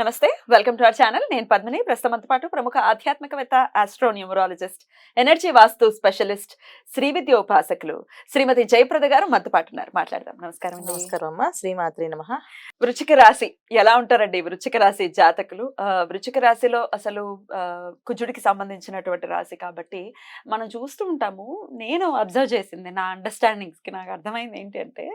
నమస్తే welcome to our channel. నేను పద్మిని. ప్రస్తుతంతో పాటు ప్రముఖ ఆధ్యాత్మికవేత్త astronumerologist energy vastu specialist Shri Vidya ఉపాసకులు శ్రీమతి జయప్రద గారు మనతో పాటు ఉన్నారు. మాట్లాడదాం. నమస్కారం. నమస్కారం అమ్మా. శ్రీమాత్రి నమ. వృచ్చిక రాశి ఎలా ఉంటారండి? వృచ్చిక రాశి జాతకులు. వృచ్చిక రాశిలో అసలు కుజుడికి సంబంధించినటువంటి రాశి కాబట్టి మనం చూస్తూ ఉంటాము. నేను అబ్జర్వ్ చేసింది నా అండర్స్టాండింగ్స్కి నాకు అర్థమైంది ఏంటి అంటే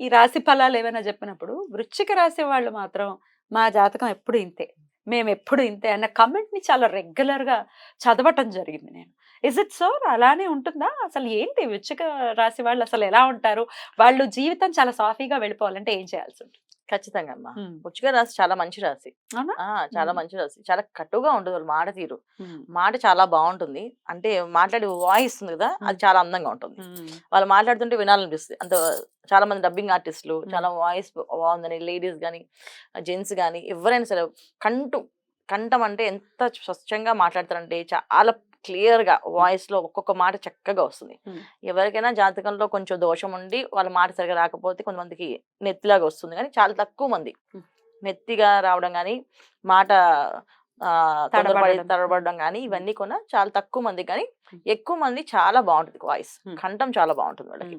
ఈ రాశి ఫలాలు ఏమైనా చెప్పినప్పుడు వృచ్చిక రాశి వాళ్ళు మాత్రం మా జాతకం ఎప్పుడు ఇంతే. మేము ఎప్పుడు ఇంతే అన్న కమెంట్ని ని చాలా రెగ్యులర్గా గా చదవటం జరిగింది నేను. Is it so? అలానే ఉంటుందా? అసలు ఏంటి? వృచ్చిక రాశి వాళ్ళు అసలు ఎలా ఉంటారు? వాళ్ళు జీవితం చాలా సాఫీగా వెళ్ళిపోవాలంటే ఏం చేయాల్సి ఉంటుంది? ఖచ్చితంగా అమ్మా. పుచ్చిక రాశి చాలా మంచి ఆ చాలా. మంచి రాశి చాలా కట్టుగా ఉంటుంది వాళ్ళ మాట తీరు. మాట చాలా బాగుంటుంది అంటే మాట్లాడే వాయిస్ ఉంది కదా అది చాలా అందంగా ఉంటుంది. వాళ్ళు మాట్లాడుతుంటే వినాలనిపిస్తుంది అంత చాలా మంది డబ్బింగ్ ఆర్టిస్టులు. చాలా వాయిస్ బాగుందని లేడీస్ కానీ జెంట్స్ కానీ ఎవరైనా సరే కంటు కంఠం అంటే ఎంత స్వచ్ఛంగా మాట్లాడతారంటే చాలా క్లియర్గా వాయిస్లో ఒక్కొక్క మాట చక్కగా వస్తుంది. ఎవరికైనా జాతకంలో కొంచెం దోషం ఉండి వాళ్ళ మాట సరిగా రాకపోతే కొంతమందికి నెత్తిలాగా వస్తుంది కానీ చాలా తక్కువ మంది. నెత్తిగా రావడం కానీ మాట తొందరపడి తడబడడం. కానీ ఇవన్నీ కూడా చాలా తక్కువ మంది కానీ. ఎక్కువ మంది చాలా బాగుంటుంది వాయిస్. కంఠం చాలా బాగుంటుంది వాళ్ళకి.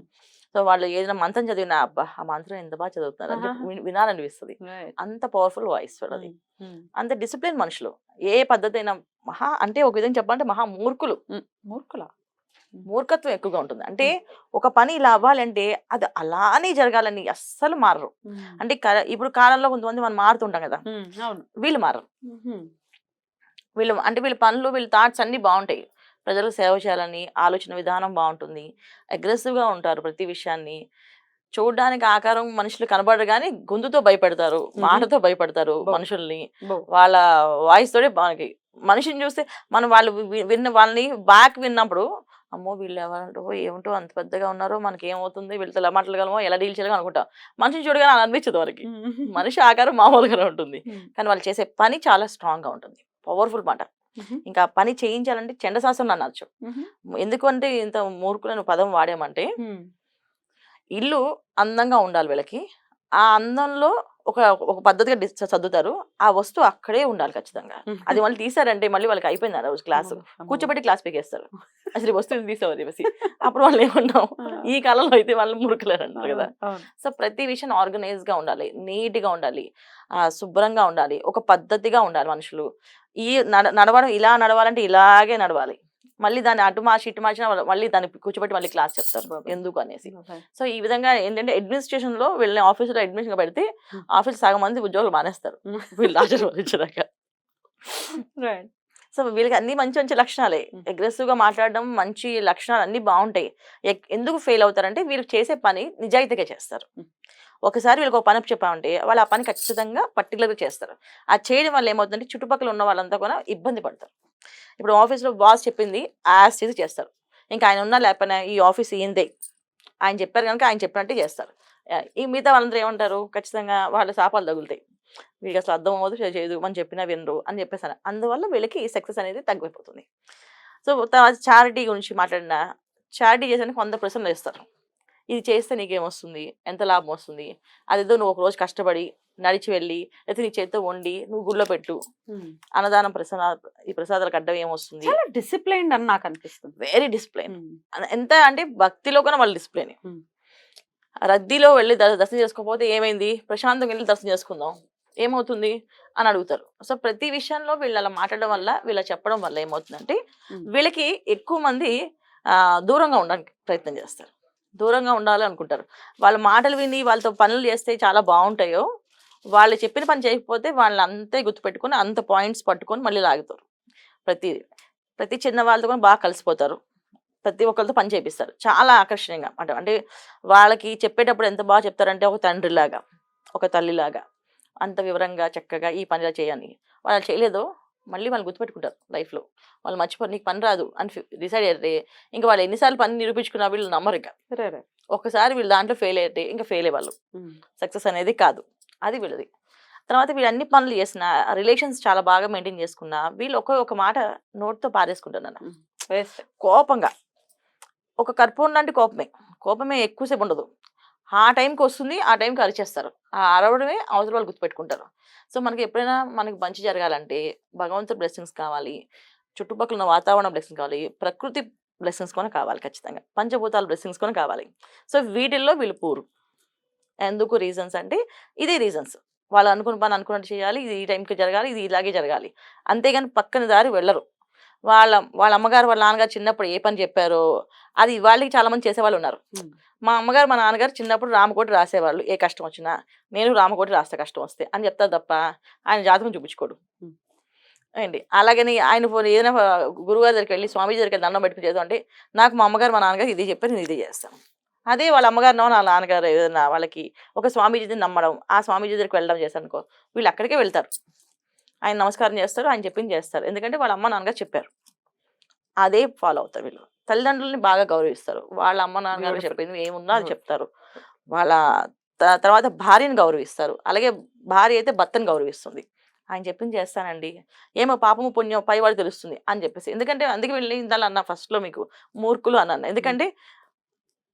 సో వాళ్ళు ఏదైనా మంత్రం చదివినా అబ్బా! ఆ మంత్రం ఎంత బాగా చదువుతున్నారు. విన్- వినాలనిపిస్తుంది. అంత పవర్ఫుల్ వాయిస్ వాళ్ళది. అంత డిసిప్లిన్ మనుషులు. ఏ పద్ధతి అయినా మహా అంటే ఒక విధంగా చెప్పాలంటే మహా మూర్ఖులు. మూర్ఖుల? మూర్ఖత్వం ఎక్కువగా ఉంటుంది. అంటే ఒక పని ఇలా అవ్వాలంటే అది అలానే జరగాలని అస్సలు మారరు. అంటే ఇప్పుడు కాలంలో కొంతమంది మనం మారుతుంటాం కదా! వీళ్ళు మారరు. వీళ్ళు అంటే వీళ్ళ పనులు వీళ్ళ థాట్స్ అన్ని బాగుంటాయి. ప్రజలకు సేవ చేయాలని ఆలోచన విధానం బాగుంటుంది. అగ్రెసివ్గా ఉంటారు ప్రతి విషయాన్ని. చూడడానికి ఆకారం మనుషులు కనబడరు కానీ గొంతుతో భయపెడతారు మాటతో భయపెడతారు. మనుషుల్ని. వాళ్ళ వాయిస్ తోటే మనకి మనిషిని చూస్తే మనం వాళ్ళు విన్న వాళ్ళని బ్యాక్ విన్నప్పుడు అమ్మో! వీళ్ళు ఎవరంటో ఏమిటో అంత పెద్దగా ఉన్నారో మనకి ఏమవుతుంది వీళ్ళతో ఎలా మాట్లాడగలమో? ఎలా డీల్ చేయగలమో అనుకుంటాం. మనిషిని చూడగానే అలా అనిపించదు వారికి మనిషి ఆకారం మామూలుగానే ఉంటుంది. కానీ వాళ్ళు చేసే పని చాలా స్ట్రాంగ్గా ఉంటుంది. పవర్ఫుల్ మాట. ఇంకా పని చేయించాలంటే చండశాస్త్రం అనొచ్చు. ఎందుకంటే ఇంత మూర్ఖులను పదం వాడామంటే. ఇల్లు అందంగా ఉండాలి వీళ్ళకి. ఆ అందంలో ఒక ఒక పద్ధతిగా డిస్- చదువుతారు ఆ వస్తువు అక్కడే ఉండాలి ఖచ్చితంగా. అది మళ్ళీ తీసారంటే మళ్ళీ వాళ్ళకి అయిపోయింది ఆ రోజు క్లాసు. కూర్చోబెట్టి క్లాస్ పీకేస్తారు. అసలు వస్తువుని తీసేవారు చెప్పేసి అప్పుడు వాళ్ళు ఏమన్నాం ఆ. ఈ కాలంలో అయితే వాళ్ళు మురుకులేరు అంటారు కదా. సో ప్రతి విషయం ఆర్గనైజ్గా ఉండాలి. నీట్గా ఉండాలి. ఆ శుభ్రంగా ఉండాలి. ఒక పద్ధతిగా ఉండాలి మనుషులు. ఈ నడ నడవడం ఇలా నడవాలంటే ఇలాగే నడవాలి మళ్ళీ దాన్ని అటు మార్చి ఇటు మార్చినా మళ్ళీ దాన్ని కూర్చోబెట్టి మళ్ళీ క్లాస్ చెప్తారు. ఎందుకు అనేసి. సో ఈ విధంగా ఏంటంటే అడ్మినిస్ట్రేషన్లో వీళ్ళని ఆఫీసులో అడ్మిషన్గా పెడితే. ఆఫీస్ సగం మంది ఉద్యోగులు మానేస్తారు. వీళ్ళు ఆశీర్వదించడాక Right. సో వీళ్ళకి అన్ని మంచి మంచి లక్షణాలే. Hmm. అగ్రెసివ్గా మాట్లాడడం మంచి లక్షణాలు అన్ని బాగుంటాయి ఎందుకు ఫెయిల్ అవుతారంటే వీళ్ళు చేసే పని నిజాయితీగా చేస్తారు. ఒకసారి వీళ్ళకి ఒక పని చెప్పామంటే వాళ్ళు ఆ పని ఖచ్చితంగా particular గా చేస్తారు. ఆ చేయడం వల్ల ఏమవుతుందంటే చుట్టుపక్కల ఉన్న వాళ్ళంతా కూడా ఇబ్బంది పడతారు. ఇప్పుడు ఆఫీస్లో బాస్ చెప్పింది యాజ్ చేసి చేస్తారు. ఇంకా ఆయన ఉన్నా లేకపోయినా ఈ ఆఫీస్ ఏందే ఆయన చెప్పారు కనుక ఆయన చెప్పినట్టే చేస్తారు. ఈ మిగతా వాళ్ళందరూ ఏమంటారు? ఖచ్చితంగా వాళ్ళ శాపాలు తగులుతాయి. వీళ్ళకి అసలు అర్థం అవ్వదు చేయదు మనం చెప్పినా వినరు అని చెప్పేసాను. అందువల్ల వీళ్ళకి సక్సెస్ అనేది తగ్గిపోతుంది. సో తర్వాత చారిటీ గురించి మాట్లాడినా చారిటీ చేసానికి వంద ప్రశ్నలు వేస్తారు. ఇది చేస్తే నీకేమొస్తుంది? ఎంత లాభం వస్తుంది? అదేదో నువ్వు ఒక రోజు కష్టపడి నడిచి వెళ్ళి లేకపోతే నీ చేతితో వండి నువ్వు గుళ్ళో పెట్టు. అన్నదానం ప్రసాద ఈ ప్రసాదాలకు అడ్డం ఏమొస్తుంది? చాలా డిసిప్లైన్డ్ అని నాకు అనిపిస్తుంది. Very discipline. ఎంత అంటే భక్తిలో కూడా వాళ్ళు డిసిప్లైన్. రద్దీలో వెళ్ళి దర్శనం చేసుకోకపోతే ఏమైంది? ప్రశాంతంగా వెళ్ళి దర్శనం చేసుకుందాం. ఏమవుతుంది? అని అడుగుతారు. సో ప్రతి విషయంలో వీళ్ళు అలా మాట్లాడడం వల్ల వీళ్ళ చెప్పడం వల్ల ఏమవుతుందంటే. వీళ్ళకి ఎక్కువ మంది దూరంగా ఉండడానికి ప్రయత్నం చేస్తారు. దూరంగా ఉండాలి అనుకుంటారు. వాళ్ళ మాటలు విని వాళ్ళతో పనులు చేస్తే చాలా బాగుంటాయో వాళ్ళు చెప్పిన పని చేయకపోతే వాళ్ళని అంతే గుర్తుపెట్టుకొని అంత పాయింట్స్ పట్టుకొని మళ్ళీ లాగుతారు. ప్రతి ప్రతి చిన్న వాళ్ళతో కూడా బాగా కలిసిపోతారు. ప్రతి ఒక్కరితో పని చేపిస్తారు. చాలా ఆకర్షణీయంగా. అంటే అంటే వాళ్ళకి చెప్పేటప్పుడు ఎంత బాగా చెప్తారంటే ఒక తండ్రిలాగా ఒక తల్లిలాగా. అంత వివరంగా చక్కగా ఈ పని ఇలా చేయని వాళ్ళు చేయలేదో మళ్ళీ వాళ్ళు గుర్తుపెట్టుకుంటారు లైఫ్లో. వాళ్ళు మర్చిపోరు నీకు పని రాదు అని డిసైడ్ అయితే ఇంకా వాళ్ళు ఎన్నిసార్లు పని నిరూపించుకున్నా వీళ్ళు నమ్మరు ఇక. రే, రే. ఒక్కసారి వీళ్ళు దాంట్లో ఫెయిల్ అయితే ఇంకా ఫెయిల్ అయ్యేవాళ్ళు. సక్సెస్ అనేది కాదు. అది వీళ్ళది. తర్వాత వీళ్ళు అన్ని పనులు చేసిన రిలేషన్స్ చాలా బాగా మెయింటైన్ చేసుకున్నా వీళ్ళు ఒక ఒక మాట నోట్తో పారేసుకుంటున్నారు వేస్ట్. కోపంగా. ఒక కర్పూరం లాంటి కోపమే. కోపమే ఎక్కువసేపు ఉండదు. ఆ టైంకి వస్తుంది. ఆ టైంకి అరిచేస్తారు. ఆ అరవడమే అవతల వాళ్ళు గుర్తుపెట్టుకుంటారు. సో మనకి ఎప్పుడైనా మనకి మంచి జరగాలంటే భగవంతుడు బ్లెస్సింగ్స్ కావాలి. చుట్టుపక్కల ఉన్న వాతావరణం బ్లెస్సింగ్స్ కావాలి. ప్రకృతి బ్లెస్సింగ్స్ కూడా కావాలి ఖచ్చితంగా. పంచభూతాల బ్లెస్సింగ్స్ కూడా కావాలి. సో వీటిల్లో వీళ్ళు పూరు. ఎందుకు రీజన్స్ అంటే ఇదే రీజన్స్. వాళ్ళు అనుకున్న పని అనుకున్నట్టు చేయాలి. ఇది ఈ టైంకి జరగాలి. ఇది ఇలాగే జరగాలి. అంతేగాని పక్కన దారి వెళ్ళరు. వాళ్ళ వాళ్ళ అమ్మగారు వాళ్ళ నాన్నగారు చిన్నప్పుడు ఏ పని చెప్పారో అది వాళ్ళకి చాలా మంది చేసేవాళ్ళు ఉన్నారు. మా అమ్మగారు మా నాన్నగారు చిన్నప్పుడు రామకోటి రాసేవాళ్ళు. ఏ కష్టం వచ్చినా నేను రామకోటి రాస్తా కష్టం వస్తే అని చెప్తారు తప్ప ఆయన జాతకం చూపించుకోడు. ఏంటి? అలాగని ఆయన ఫోన్ ఏదైనా గురుగారి దగ్గరికి వెళ్ళి స్వామీజీ దగ్గరికి వెళ్ళి దండం పెట్టుకుని చేద్దాం అంటే నాకు మా అమ్మగారు మా నాన్నగారు ఇది చెప్పారు నేను ఇది చేస్తాను. అదే వాళ్ళ అమ్మగారు వాళ్ళ నాన్నగారు ఏదైనా వాళ్ళకి ఒక స్వామీజీని నమ్మడం ఆ స్వామీజీ దగ్గరికి వెళ్ళడం చేశారు అనుకో వీళ్ళు అక్కడికే వెళ్తారు. ఆయన నమస్కారం చేస్తారు ఆయన చెప్పింది చేస్తారు. ఎందుకంటే వాళ్ళ అమ్మ నాన్నగారు చెప్పారు. అదే ఫాలో అవుతారు వీళ్ళు. తల్లిదండ్రులని బాగా గౌరవిస్తారు. వాళ్ళ అమ్మ నాన్నగారు. చెప్పింది ఏముందో అది. చెప్తారు. వాళ్ళ తర్వాత భార్యని గౌరవిస్తారు. అలాగే భార్య అయితే భర్తను గౌరవిస్తుంది. ఆయన చెప్పింది చేస్తానండి. ఏమో పాపము పుణ్యం పైవాడు తెలుస్తుంది అని చెప్పేసి. ఎందుకంటే అందుకే వెళ్ళి ఇందాలు అన్న first లో మీకు మూర్ఖులు అన్నాను ఎందుకంటే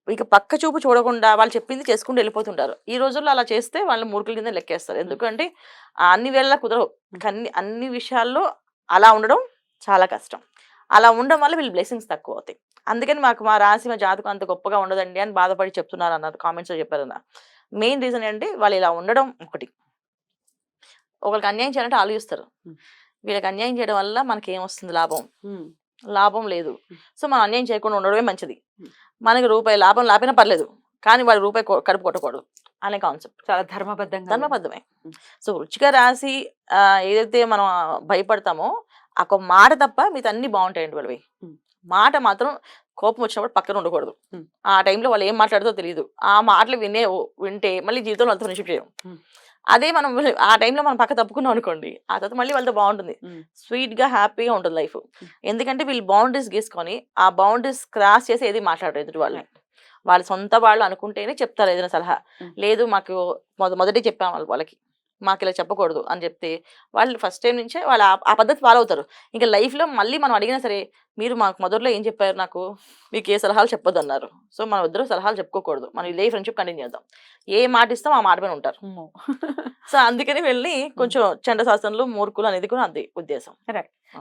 ఇక పక్క చూపు చూడకుండా వాళ్ళు చెప్పింది చేసుకుంటూ వెళ్ళిపోతుంటారు. ఈ రోజుల్లో అలా చేస్తే వాళ్ళు మూర్ఖుల కింద లెక్కేస్తారు. ఎందుకంటే అన్ని వేళ కుదరవు. అన్ని అన్ని విషయాల్లో అలా ఉండడం చాలా కష్టం. అలా ఉండడం వల్ల వీళ్ళు బ్లెస్సింగ్స్ తక్కువ అవుతాయి. అందుకని మాకు మా రాశి మా జాతకం అంత గొప్పగా ఉండదండి అని బాధపడి చెప్తున్నారు అన్నారు. కామెంట్స్లో చెప్పారన్న మెయిన్ రీజన్ ఏంటి వాళ్ళు ఇలా ఉండడం ఒకటి. ఒకరికి అన్యాయం చేయాలంటే ఆలోచిస్తారు. వీళ్ళకి అన్యాయం చేయడం వల్ల మనకి ఏమొస్తుంది లాభం. Hmm. లాభం లేదు. సో మనం అన్యాయం చేయకుండా ఉండడమే మంచిది. మనకి రూపాయి లాభం లాపినా పర్లేదు. కానీ వాడి రూపాయి కడుపు కొట్టకూడదు అనే కాన్సెప్ట్. చాలా ధర్మబద్ధంగా ధర్మబద్ధమే. సో రాశి ఆ, ఏదైతే మనం భయపడతామో ఒక మాట తప్ప మిగతా అన్ని బాగుంటాయండి వాళ్ళవి. మాట మాత్రం కోపం వచ్చినప్పుడు పక్కన ఉండకూడదు. ఆ టైంలో వాళ్ళు ఏం మాట్లాడుతో తెలియదు ఆ మాటలు వినే వింటే మళ్ళీ జీవితంలో వాళ్ళతో ఫ్రెండ్షిప్ చేయం. అదే మనం ఆ టైంలో మనం పక్క తప్పుకున్నాం అనుకోండి ఆ తర్వాత మళ్ళీ వాళ్ళతో బాగుంటుంది. స్వీట్గా హ్యాపీగా ఉంటుంది లైఫ్. ఎందుకంటే వీళ్ళు బౌండరీస్ గీసుకొని ఆ బౌండరీస్ క్రాస్ చేసి ఏది మాట్లాడరు ఎదుటి వాళ్ళు వాళ్ళ సొంత వాళ్ళు అనుకుంటేనే చెప్తారు ఏదైనా సలహా. లేదు మాకు మొద మొదటి చెప్పాం వాళ్ళు వాళ్ళకి. మాకు ఇలా చెప్పకూడదు అని చెప్తే వాళ్ళు ఫస్ట్ టైం నుంచే వాళ్ళు ఆ- పద్ధతి ఫాలో అవుతారు. ఇంకా life లో మళ్ళీ మనం అడిగినా సరే మీరు మాకు మొదట్లో ఏం చెప్పారు నాకు? మీకు ఏ సలహాలు చెప్పొద్దు అన్నారు సో మన ఇద్దరు సలహాలు చెప్పుకోకూడదు. మనం ఇదే ఫ్రెండ్షిప్ కంటిన్యూ చేద్దాం. ఏ మాట ఇస్తాం ఆ మాట పైన ఉంటారు. సో అందుకని వెళ్ళి కొంచెం చండ శాస్త్రంలో మూర్ఖులు అనేది కూడా అది ఉద్దేశం.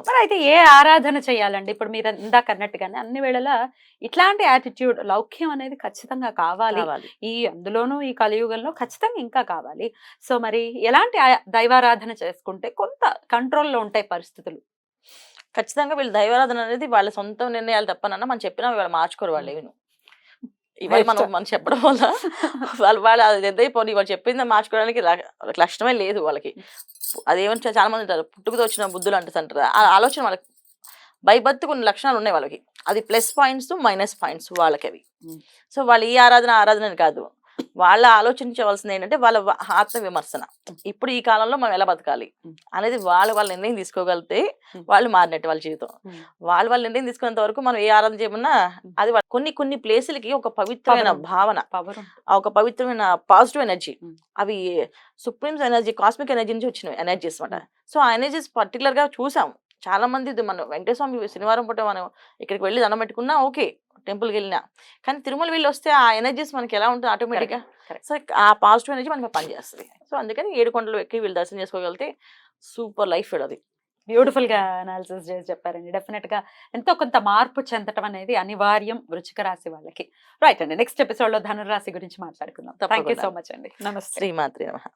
మరి అయితే ఏ ఆరాధన చేయాలండి? ఇప్పుడు మీరు ఇందాక అన్నట్టుగానే అన్ని వేళలా ఇట్లాంటి యాటిట్యూడ్ లౌక్యం అనేది ఖచ్చితంగా కావాలి. ఈ అందులోనూ ఈ కలియుగంలో ఖచ్చితంగా ఇంకా కావాలి. సో మరి ఎలాంటి దైవారాధన చేసుకుంటే కొంత కంట్రోల్లో ఉంటాయి పరిస్థితులు? ఖచ్చితంగా వీళ్ళు దైవారాధన అనేది వాళ్ళ సొంత నిర్ణయాలు తప్పనన్నా మనం చెప్పినా వాళ్ళు మార్చుకోరు వాళ్ళు ఏమి. ఇవాళ మనం. మనం చెప్పడం వల్ల వాళ్ళు వాళ్ళు అది ఎద్దైపోయి వాళ్ళు చెప్పింది మార్చుకోవడానికి లక్షణమే లేదు వాళ్ళకి. అదేమని చాలా మంది అంటారు పుట్టుకతో వచ్చిన బుద్ధులు అంటే అంటారు. ఆ ఆలోచన వాళ్ళకి బైబత్తు కొన్ని లక్షణాలు ఉన్నాయి వాళ్ళకి. అది ప్లస్ పాయింట్స్ మైనస్ పాయింట్స్ వాళ్ళకి అవి. సో వాళ్ళు ఈ ఆరాధన ఆరాధన కాదు. వాళ్ళ ఆలోచించవలసింది ఏంటంటే వాళ్ళ ఆత్మ విమర్శన. ఇప్పుడు ఈ కాలంలో మనం ఎలా బతకాలి. అనేది వాళ్ళ వాళ్ళ నిర్ణయం తీసుకోగలిగితే. వాళ్ళు మారినట్టు వాళ్ళ జీవితం. వాళ్ళ వాళ్ళ నిర్ణయం తీసుకునేంత వరకు మనం ఏ ఆరాధన చేయమన్నా అది కొన్ని కొన్ని ప్లేసులకి ఒక పవిత్రమైన. భావన ఒక పవిత్రమైన పాజిటివ్ ఎనర్జీ. అవి సుప్రీమ్స్ ఎనర్జీ కాస్మిక్ ఎనర్జీ నుంచి వచ్చిన ఎనర్జీస్ అనమాట సో ఆ ఎనర్జీస్ పర్టికులర్గా చూసాం. చాలా మంది ఇది మనం వెంకటేశ్వర స్వామి శనివారం పూట మనం ఇక్కడికి వెళ్ళి దండం పెట్టుకున్నా ఓకే. టెంపుల్కి వెళ్ళినా కానీ తిరుమల వెళ్ళి వస్తే ఆ ఎనర్జీస్ మనకి ఎలా ఉంటుంది ఆటోమేటిక్గా correct. సో ఆ పాజిటివ్ ఎనర్జీ మనకి పనిచేస్తుంది సో అందుకని ఏడు కొండలు ఎక్కి వీళ్ళు దర్శనం చేసుకోగలిగితే సూపర్ లైఫ్ అది బ్యూటిఫుల్గా అనాలిసిస్ చేసి చెప్పారండి. డెఫినెట్గా ఎంతో కొంత మార్పు చెందటం అనేది అనివార్యం వృచ్చిక రాశి వాళ్ళకి. రైట్ అండి. నెక్స్ట్ ఎపిసోడ్లో ధనురాశి గురించి మాట్లాడుకుందాం. థ్యాంక్. సో మచ్ అండి. నమస్తే. శ్రీమాత్రి నమః.